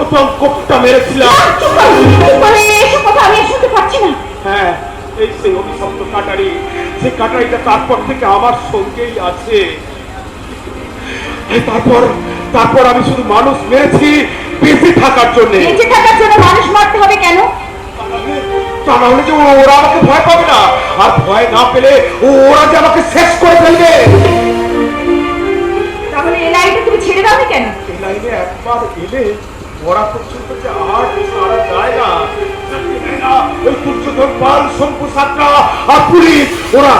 প্রথম কোপটা মেরেছিলাম। হ্যাঁ এই সেই অভিশপ্ত কাটারি সেই কাটারিটা তারপর থেকে আমার সঙ্গেই আছে। তারপর তারপর আমি শুধু মানুষ মেরেছি বেঁচে থাকার জন্য। বেঁচে থাকার জন্য মানুষ মারতে হবে কেন? তা না যে ওরা আমাকে ভয় পাবে না। আর ভয় না পেলে ওরা যে আমাকে শেষ করে ফেলবে। তাহলে লাইনটা তুমি ছেড়ে দাও কেন? এই লাইনে একবার এলে পর্যন্ত যে ওই পাল শঙ্কু সাতরা আর পুলিশ ওরা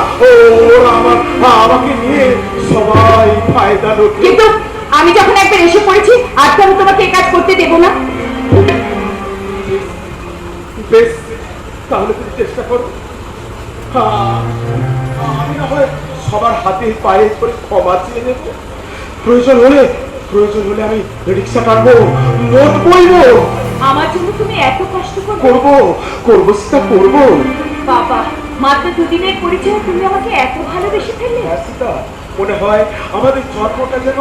ওরা আমার আমাকে নিয়ে সবাই ফায়দা লোকে কিন্তু আমি যখন একবার এসে পড়েছি আর তো আমি তোমাকে কাজ করতে দেবো না। বেশ তাহলে তুমি চেষ্টা করো। হ্যাঁ, আমি না হয় সবার হাতে পায়ে করে ক্ষমা চেয়ে নেব। প্রয়োজন হলে প্রয়োজন হলে আমি রিক্সা টানবো নোট বইবো। আমার জন্য তুমি এত কষ্ট করবে? করব করব সেটা করব। বাবা মাত্র দুদিনের পরিচয় তুমি আমাকে এত ভালোবেসে ফেললে? হ্যাঁ, সীতা, মনে হয় আমাদের জন্মটা যেন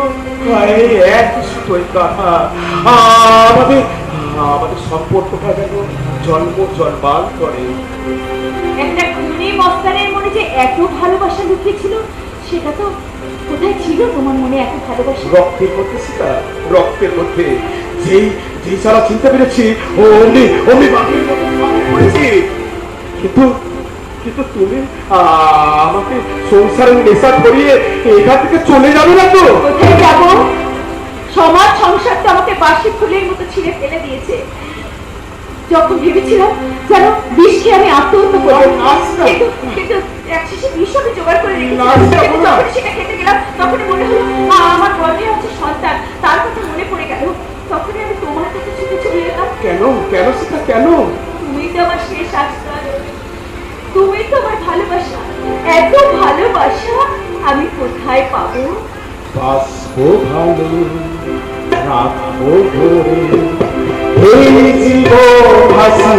এক কাঁথা আমাদের আমাদের সম্পর্কটা যেন জন্ম জন্মাল করে একটা খুনি মস্তানের মনে যে এত ভালোবাসা লুকিয়ে ছিল সেটা তো কোথায় ছিল তোমার মনে এত ভালোবাসা? রক্তের মধ্যে সীতা রক্তের মধ্যে। যেই যেই সারা চিনতে পেরেছি ও অমনি অমনি বাপের মতো করেছি কিন্তু কিন্তু তুমি আমাকে সংসারের নেশা ধরিয়ে এখান থেকে চলে যাবে না তো? কোথায় যাব? সমাজ সংসার তো আমাকে বাসি ফুলের মতো ছিঁড়ে ফেলে দিয়েছে। যখন ভেবেছিলাম যেন বিষ খেয়ে আমি আত্মহত্যা করব। কিন্তু কিন্তু এক আমি জোগাড় করে রেখেছিলাম আচ্ছা, কিন্তু বলো। যখন সেটা খেতে গেলাম তখনই মনে হলো আমার গর্ভে আছে সন্তান। তার কথা মনে পড়ে গেল। তখনই আমি তোমার কাছে ছুটে চলে এলাম। কেন? কেন সেটা কেন? তুমি তো আমার শেষ আশ্রয়। তুমি তো আমার ভালোবাসা। এত ভালোবাসা আমি কোথায় পাবো? বাসবো ভালো রাখব ভোরে এই জীবন হাসি